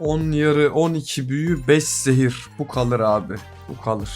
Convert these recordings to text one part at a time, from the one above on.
10 yarı 12 büyü 5 zehir. Bu kalır abi. Bu kalır.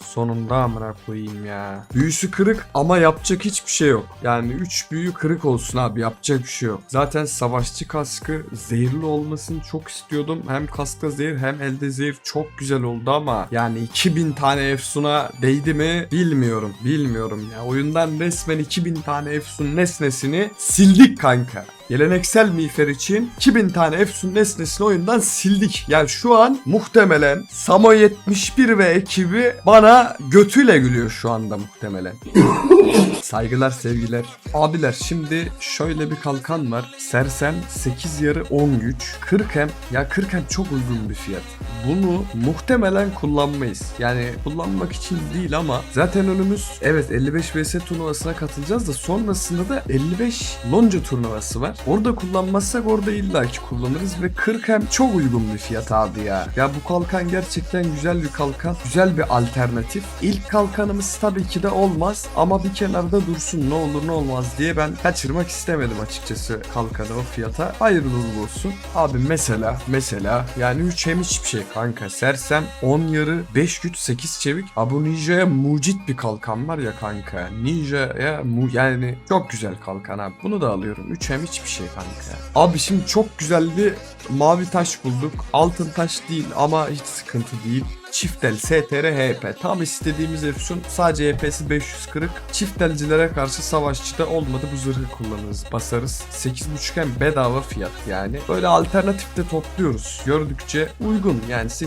Sonunda amına koyayım ya. Büyüsü kırık ama yapacak hiçbir şey yok. Yani 3 büyü kırık olsun abi yapacak bir şey yok. Zaten savaşçı kaskı zehirli olmasını çok istiyordum. Hem kaskta zehir hem elde zehir çok güzel oldu ama yani 2000 tane Efsun'a değdi mi bilmiyorum. Bilmiyorum ya. Oyundan resmen 2000 tane Efsun nesnesini sildik kanka. Geleneksel miğfer için 2000 tane Efsun nesnesini oyundan sildik. Yani şu an muhtemelen Samo 71 ve ekibi bana götüyle gülüyor şu anda muhtemelen. Saygılar sevgiler. Abiler şimdi şöyle bir kalkan var. Sersem 8 yarı 10 güç. 40 hem. Ya 40 hem çok uygun bir fiyat. Bunu muhtemelen kullanmayız. Yani kullanmak için değil ama zaten önümüz evet 55 vs turnuvasına katılacağız da sonrasında da 55 lonca turnuvası var. Orada kullanmazsak orada illaki kullanırız ve 40 hem çok uygun bir fiyat abi ya. Ya bu kalkan gerçekten güzel bir kalkan. Güzel bir alternatif. İlk kalkanımız tabii ki de olmaz ama bir kenarda dursun ne olur ne olmaz diye ben kaçırmak istemedim açıkçası kalkanı o fiyata. Hayırlı olsun. Abi mesela mesela yani 3 hem hiçbir şey kanka. Sersem 10 yarı 5 güç 8 çevik. Abi bu Ninja'ya mucit bir kalkan var ya kanka. Ninja'ya mu yani çok güzel kalkan abi. Bunu da alıyorum. 3 hem hiçbir şey kanka. Abi şimdi çok güzel bir mavi taş bulduk. Altın taş değil ama hiç sıkıntı değil. Çiftel, STR, HP. Tam istediğimiz Efsun. Sadece HP'si 540. Çiftelcilere karşı savaşçıda olmadı bu zırhı kullanırız. Basarız. 8.5 hem bedava fiyat yani. Böyle alternatif de topluyoruz. Gördükçe uygun. Yani 8.5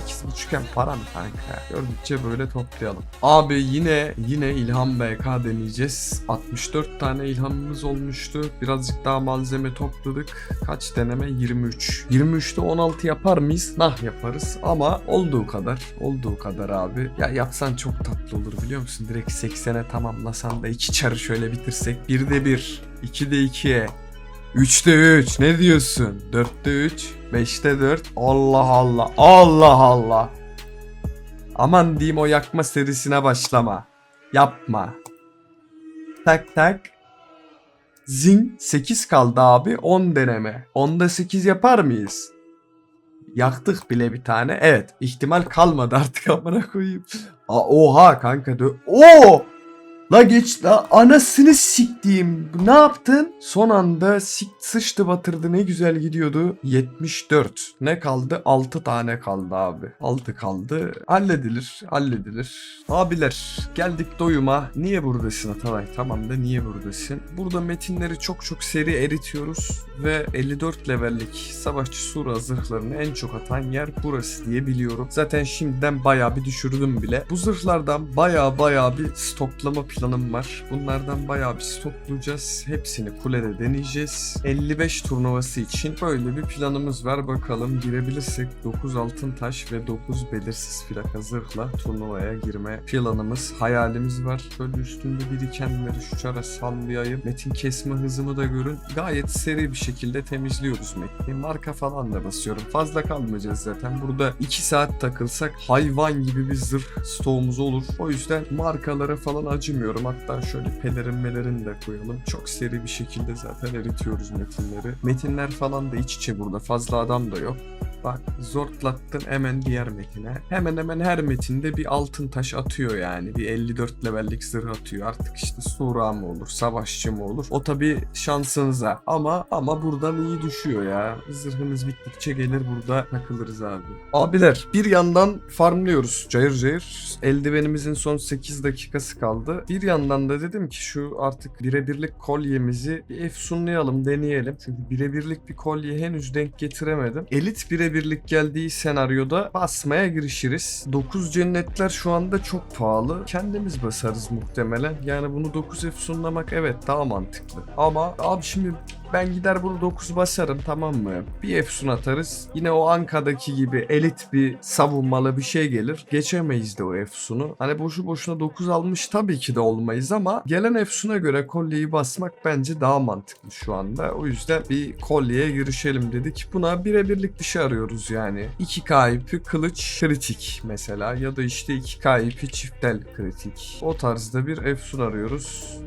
hem para mı kanka? Gördükçe böyle toplayalım. Abi yine yine İlham BK deneyeceğiz. 64 tane ilhamımız olmuştu. Birazcık daha malzeme topladık. Kaç deneme? 23. 23'te 16 yapar mıyız? Nah yaparız ama olduğu kadar. Olduğu kadar abi. Ya yapsan çok tatlı olur biliyor musun? Direkt 80'e tamamlasan da iki çarı şöyle bitirsek. 1'de 1, 2'de 2'ye. 3'te 3 ne diyorsun? 4'te 3, 5'te 4. Allah Allah. Allah Allah. Aman diyeyim o yakma serisine başlama. Yapma. Tak tak. Zing 8 kaldı abi 10 deneme. 10'da 8 yapar mıyız? Yaktık bile bir tane. Evet ihtimal kalmadı artık amına koyayım. Aa, oha kanka. Oo! La geç la anasını siktiğim. Ne yaptın? Son anda sik sıçtı batırdı ne güzel gidiyordu. 74. Ne kaldı? 6 tane kaldı abi. 6 kaldı. Halledilir. Halledilir. Abiler geldik doyuma. Niye buradasın Atalay? Tamam da niye buradasın? Burada metinleri çok çok seri eritiyoruz. Ve 54 levellik savaşçı sura zırhlarını en çok atan yer burası diye biliyorum. Zaten şimdiden bayağı bir düşürdüm bile. Bu zırhlardan bayağı bayağı bir stoklama planım var. Bunlardan bayağı bir stoklayacağız. Hepsini kulede deneyeceğiz. 55 turnuvası için böyle bir planımız var. Bakalım girebilirsek 9 altın taş ve 9 belirsiz plaka zırhla turnuvaya girme planımız, hayalimiz var. Böyle üstünde birikenleri şu çara sallayayım. Metin kesme hızımı da görün. Gayet seri bir şekilde temizliyoruz metni. Marka falan da basıyorum. Fazla kalmayacağız zaten. Burada 2 saat takılsak hayvan gibi bir zırh stoğumuz olur. O yüzden markalara falan acımıyorum. Hatta şöyle pelerin melerin de koyalım. Çok seri bir şekilde zaten eritiyoruz metinleri. Metinler falan da iç içe burada. Fazla adam da yok. Bak zortlattın hemen diğer metine. Hemen hemen her metinde bir altın taş atıyor yani. Bir 54 levellik zırh atıyor. Artık işte sura mı olur, savaşçı mı olur? O tabi şansınıza. Ama ama buradan iyi düşüyor ya. Zırhımız bittikçe gelir burada takılırız abi. Abiler bir yandan farmlıyoruz cayır cayır. Eldivenimizin son 8 dakikası kaldı. Bir yandan da dedim ki şu artık birebirlik kolyemizi bir efsunlayalım, deneyelim. Çünkü birebirlik bir kolye henüz denk getiremedim. Elit birebirlik geldiği senaryoda basmaya girişiriz. 9 cennetler şu anda çok pahalı. Kendimiz basarız muhtemelen. Yani bunu 9 efsunlamak evet daha mantıklı. Ama abi şimdi ben gider bunu 9 basarım tamam mı? Bir Efsun atarız. Yine o Anka'daki gibi elit bir savunmalı bir şey gelir. Geçemeyiz de o Efsun'u. Hani boşu boşuna 9 almış tabii ki de olmayız ama gelen Efsun'a göre kolyeyi basmak bence daha mantıklı şu anda. O yüzden bir kolyeye girişelim dedik. Buna birebirlik bir şey arıyoruz yani. 2K ipi kılıç kritik mesela ya da işte 2K ipi çiftel kritik. O tarzda bir Efsun arıyoruz.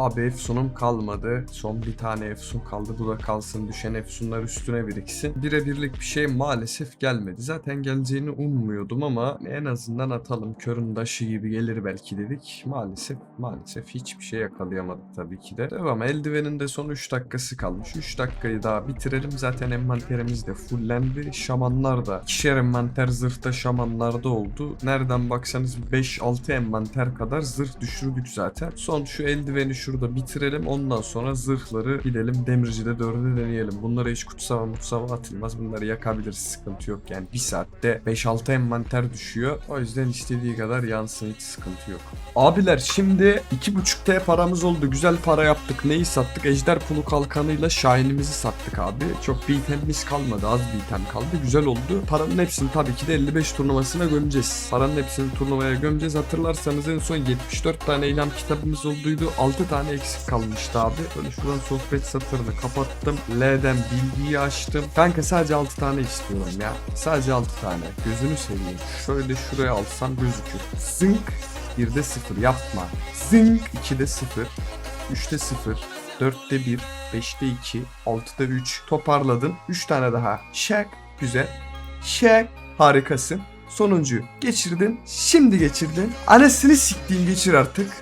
Abi Efsun'um kalmadı. Son bir tane Efsun kaldı. Bu da kalsın. Düşen Efsunlar üstüne biriksin. Birebirlik bir şey maalesef gelmedi. Zaten geleceğini ummuyordum ama en azından atalım. Körün daşı gibi gelir belki dedik. Maalesef maalesef hiçbir şey yakalayamadık tabii ki de. Devam. Eldivenin de son 3 dakikası kalmış. 3 dakikayı daha bitirelim. Zaten envanterimiz de fullendi. Şamanlar da. İkişer envanter zırhta şamanlarda oldu. Nereden baksanız 5-6 envanter kadar zırh düşürdük zaten. Son şu eldiveni şurada bitirelim. Ondan sonra zırhları gidelim demircide dörde deneyelim. Bunlara hiç kutsama mutsama atılmaz. Bunları yakabiliriz. Sıkıntı yok yani. Bir saatte 5-6 envanter düşüyor. O yüzden istediği kadar yansın. Hiç sıkıntı yok. Abiler şimdi 2.5T paramız oldu. Güzel para yaptık. Neyi sattık? Ejder pulu kalkanıyla Şahinimizi sattık abi. Çok bir itemimiz kalmadı. Az bir item kaldı. Güzel oldu. Paranın hepsini tabii ki de 55 turnuvasına gömeceğiz. Paranın hepsini turnuvaya gömeceğiz. Hatırlarsanız en son 74 tane ilham kitabımız olduydu. 6 tane eksik kalmıştı abi. Böyle şuradan sohbet satırını kapattım. L'den bilgiyi açtım. Kanka sadece 6 tane istiyorum ya. Sadece 6 tane. Gözünü seveyim. Şöyle şuraya alsam gözükür. Zınk 1'de 0 yapma. Zınk 2'de 0. 3'te 0. 4'te 1. 5'te 2. 6'da 3. Toparladın. 3 tane daha. Şak. Güzel. Şak. Harikasın. Sonuncuyu geçirdin. Şimdi geçirdin. Anasını siktiğin geçir artık.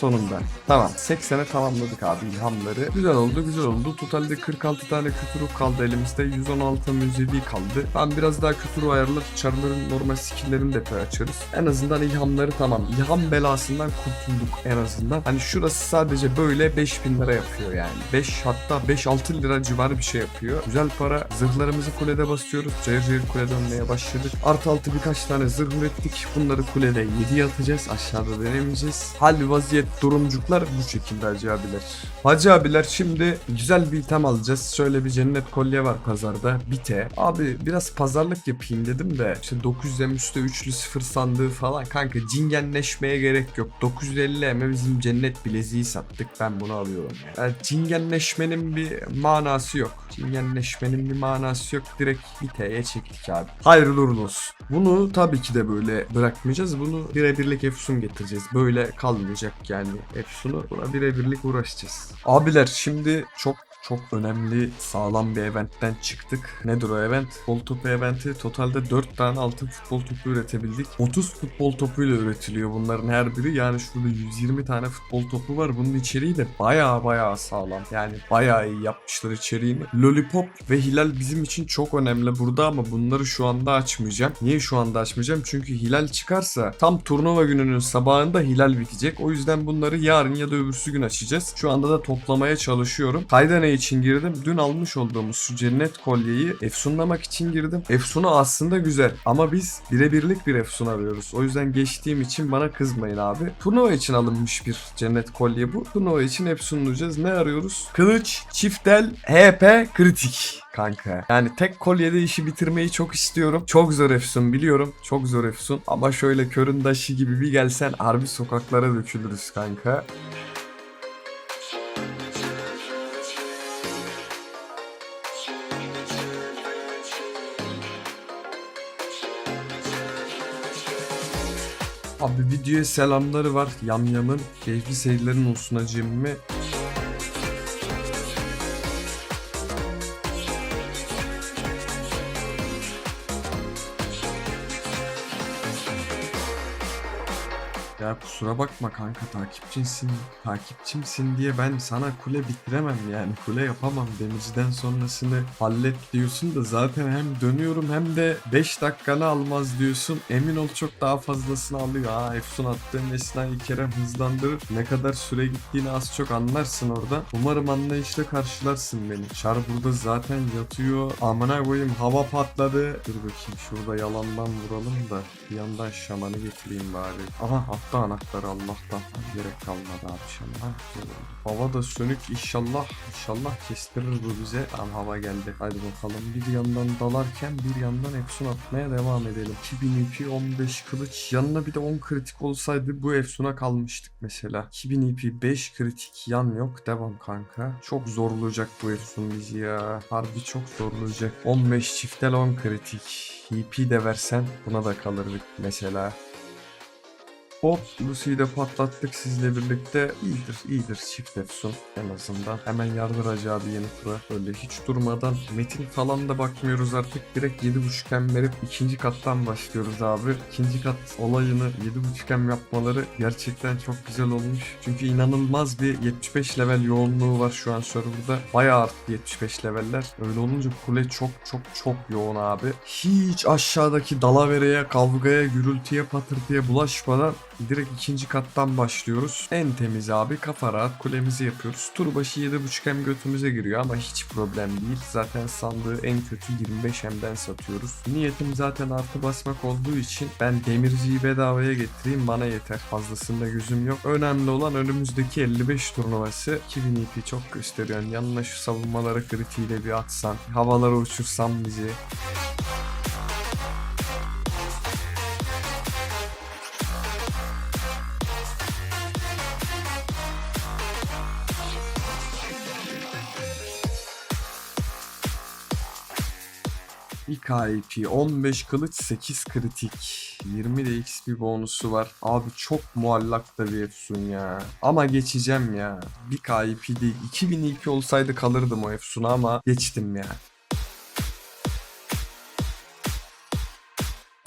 Sonunda. Tamam. 80'e tamamladık abi ilhamları. Güzel oldu güzel oldu. Totalde 46 tane kütürü kaldı elimizde. 116 müzevi kaldı. Ben biraz daha kütürü ayarlar. Çarların normal skilllerini de açarız. En azından ilhamları tamam. İlham belasından kurtulduk en azından. Hani şurası sadece böyle 5000 lira yapıyor yani. 5 hatta 5-6 lira civarı bir şey yapıyor. Güzel para. Zırhlarımızı kulede basıyoruz. Cayır cayır kule dönmeye başladık. Artı altı birkaç tane zırh ürettik. Bunları kulede 7'ye atacağız. Aşağıda denemeyeceğiz. Hal vaziyet durumcuklar bu şekilde Hacı abiler. Hacı abiler şimdi güzel bir item alacağız. Şöyle bir cennet kolye var pazarda. Bite. Abi biraz pazarlık yapayım dedim de işte 900 M üstte üçlü sıfır sandığı falan. Kanka cingenleşmeye gerek yok. 950 M bizim cennet bileziği sattık. Ben bunu alıyorum yani. yani cingenleşmenin bir manası yok. Cingenleşmenin bir manası yok. Direkt Bite'ye çektik abi. Hayırlı uğurlu olsun. Bunu tabii ki de böyle bırakmayacağız. Bunu birebirlik Efsun getireceğiz. Böyle kalmayacak yani Efsun'u. Buna birebirlik uğraşacağız. Abiler şimdi çok çok önemli sağlam bir eventten çıktık. Nedir o event? Futbol topu eventi. Totalde 4 tane altın futbol topu üretebildik. 30 futbol topuyla üretiliyor bunların her biri. Yani şurada 120 tane futbol topu var. Bunun içeriği de baya baya sağlam. Yani baya iyi yapmışlar içeriğini. Lollipop ve Hilal bizim için çok önemli burada ama bunları şu anda açmayacağım. Niye şu anda açmayacağım? Çünkü Hilal çıkarsa tam turnuva gününün sabahında Hilal bitecek. O yüzden bunları yarın ya da öbürsü gün açacağız. Şu anda da toplamaya çalışıyorum. Kayda için girdim? Dün almış olduğumuz şu cennet kolyeyi efsunlamak için girdim. Efsunu aslında güzel ama biz birebirlik bir efsun arıyoruz. O yüzden geçtiğim için bana kızmayın abi. Turnuva için alınmış bir cennet kolye bu. Turnuva için efsunlayacağız. Ne arıyoruz? Kılıç, çiftel, HP, kritik kanka. Yani tek kolyede işi bitirmeyi çok istiyorum. Çok zor efsun biliyorum. Çok zor efsun. Ama şöyle körün daşı gibi bir gelsen harbi sokaklara dökülürüz kanka. Abi videoya selamları var. Yamyam'ın keyifli seyirlerin olsun acemi. Ya kusura bakma kanka takipçinsin, takipçimsin diye ben sana kule bitiremem yani. Kule yapamam demirciden sonrasını hallet diyorsun da zaten hem dönüyorum hem de 5 dakikanı almaz diyorsun. Emin ol çok daha fazlasını alıyor. Ha Efsun attığın esnayı Kerem hızlandırır ne kadar süre gittiğini az çok anlarsın orada. Umarım anlayışla karşılarsın beni. Çar burada zaten yatıyor. Amına koyayım hava patladı. Dur bakayım şurada yalandan vuralım da bir yandan şamanı getireyim bari. Aha hatta anahtarı Allah'tan gerek kalmadı abi oldu. Hava da sönük inşallah inşallah kestirir bu bize. Tamam hava geldi hadi bakalım. Bir yandan dalarken bir yandan Efsun atmaya devam edelim. 2000 IP 15 kılıç. Yanına bir de 10 kritik olsaydı bu Efsun'a kalmıştık mesela. 2000 IP 5 kritik yan yok. Devam kanka. Çok zorlayacak bu Efsun bizi ya. Harbi çok zorlayacak. 15 çiftel 10 kritik. EP de versen buna da kalırdık mesela Hop Lucy'yi de patlattık sizle birlikte. İyidir iyidir çift Efsun en azından. Hemen yardıracı abi yeni tura. Böyle hiç durmadan metin falan da bakmıyoruz artık. Direkt 7.5 verip ikinci kattan başlıyoruz abi. İkinci kat olayını 7.5 yapmaları gerçekten çok güzel olmuş. Çünkü inanılmaz bir 75 level yoğunluğu var şu an serverda. Bayağı arttı 75 leveller. Öyle olunca kule çok çok çok yoğun abi. Hiç aşağıdaki dalavereye, kavgaya, gürültüye, patırtıya bulaşmadan direkt ikinci kattan başlıyoruz. En temiz abi kafa rahat kulemizi yapıyoruz. Tur başı 7.5 hem götümüze giriyor ama hiç problem değil. Zaten sandığı en kötü 25 hemden satıyoruz. Niyetim zaten artı basmak olduğu için ben demirciyi bedavaya getireyim bana yeter. Fazlasında gözüm yok. Önemli olan önümüzdeki 55 turnuvası 2000 EP çok gösteriyor. Yanına şu savunmaları kritiğiyle bir atsan, havalara uçursan bizi. İlk IP 15 kılıç 8 kritik. 20 de XP bonusu var. Abi çok muallak da bir Efsun ya. Ama geçeceğim ya. Bir IP değil. 2000 IP olsaydı kalırdım o Efsun'a ama geçtim ya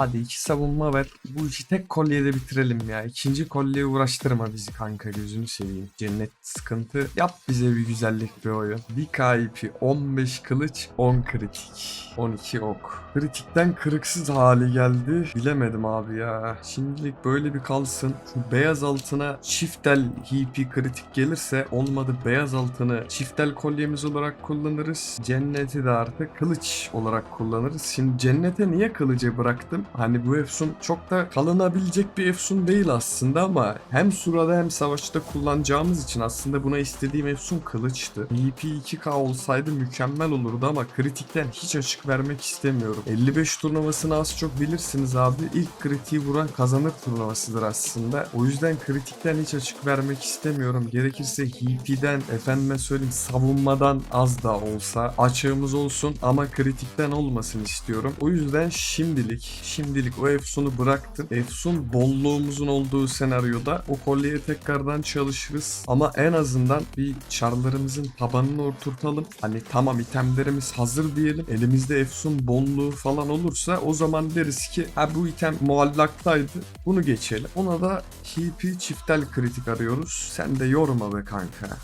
Hadi iki savunma ver. Bu işi tek kolyede bitirelim ya. İkinci kolyeye uğraştırma bizi kanka gözünü seveyim. Cennet sıkıntı. Yap bize bir güzellik bir oyun. Bir KP 15 kılıç 10 kritik. 12 ok. Kritikten kırıksız hali geldi. Bilemedim abi ya. Şimdilik böyle bir kalsın. Şu beyaz altına çiftel HP kritik gelirse olmadı beyaz altını çiftel kolyemiz olarak kullanırız. Cenneti de artık kılıç olarak kullanırız. Şimdi cennete niye kılıcı bıraktım? Hani bu Efsun çok da kalınabilecek bir Efsun değil aslında ama hem surada hem savaşta kullanacağımız için aslında buna istediğim Efsun kılıçtı. EP 2K olsaydı mükemmel olurdu ama kritikten hiç açık vermek istemiyorum. 55 turnuvasını az çok bilirsiniz abi. İlk kritiği vuran kazanır turnuvasıdır aslında. O yüzden kritikten hiç açık vermek istemiyorum. Gerekirse HP'den efendime söyleyeyim savunmadan az da olsa açığımız olsun ama kritikten olmasın istiyorum. O yüzden şimdilik şimdilik o Efsun'u bıraktım. Efsun bolluğumuzun olduğu senaryoda o kolyeye tekrardan çalışırız. Ama en azından bir çarlarımızın tabanını oturtalım. Hani tamam itemlerimiz hazır diyelim. Elimizde Efsun bolluğu falan olursa o zaman deriz ki ha bu item muallaktaydı. Bunu geçelim. Ona da HP çiftel kritik arıyoruz. Sen de yorma be kanka.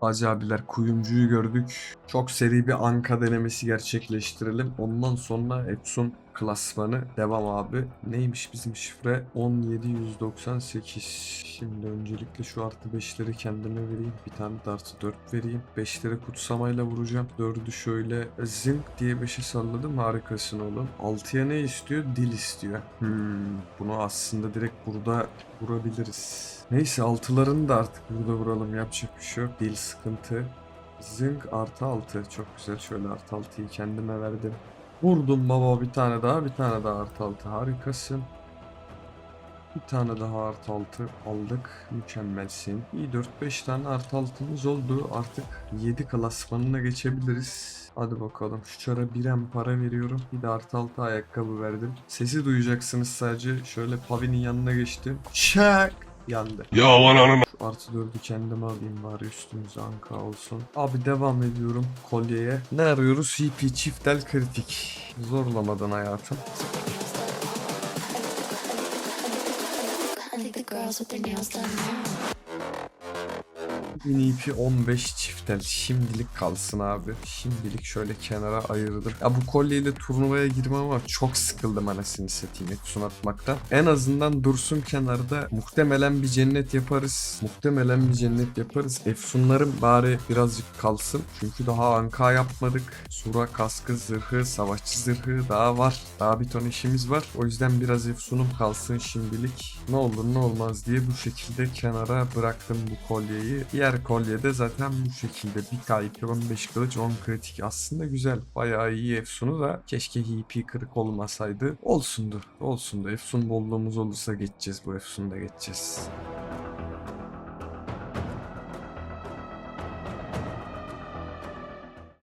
Hacı abiler kuyumcuyu gördük. Çok seri bir anka denemesi gerçekleştirelim. Ondan sonra Epson klasmanı devam abi. Neymiş bizim şifre? 17198. Şimdi öncelikle şu artı 5'leri kendime vereyim. Bir tane de artı 4 vereyim. 5'leri kutsamayla vuracağım. 4'ü şöyle zink diye 5'e salladım. Harikasın oğlum. 6'ya ne istiyor? Dil istiyor. Hmm, bunu aslında direkt burada vurabiliriz. Neyse altılarını da artık burada vuralım. Yapacak bir şey yok. Dil sıkıntı. Zınk artı 6. Çok güzel. Şöyle artı 6'yı kendime verdim. Vurdum baba bir tane daha. Bir tane daha artı 6. Harikasın. Bir tane daha artı 6 aldık. Mükemmelsin. İyi 4-5 tane artı 6'mız oldu. Artık 7 klasmanına geçebiliriz. Hadi bakalım. Şu çara birem para veriyorum. Bir de artı 6 ayakkabı verdim. Sesi duyacaksınız sadece. Şöyle Pavi'nin yanına geçtim. Şak! Yandı. Ya ananı Şu artı 4'ü kendime alayım bari üstümüze anka olsun. Abi devam ediyorum kolyeye. Ne arıyoruz? CP çiftel kritik. Zorlamadan hayatım. I think the girls with their nails done now. Mini ipi 15 çiftel şimdilik kalsın abi. Şimdilik şöyle kenara ayırdım. Ya bu kolyeyle turnuvaya girmem ama çok sıkıldım anasını satayım Epson atmaktan. En azından dursun kenarda. Muhtemelen bir cennet yaparız. Muhtemelen bir cennet yaparız. Efsunlarım bari birazcık kalsın. Çünkü daha anka yapmadık. Sura kaskı, zırhı, savaşçı zırhı daha var. Daha bir ton işimiz var. O yüzden biraz Efsunum kalsın şimdilik. Ne olur ne olmaz diye bu şekilde kenara bıraktım bu kolyeyi. Diğer kolyede zaten bu şekilde bir kayıp 15 kılıç 10 kritik aslında güzel. Bayağı iyi Efsun'u da keşke HP kırık olmasaydı. Olsundu. Olsundu. Efsun bolluğumuz olursa geçeceğiz bu Efsun'u da geçeceğiz.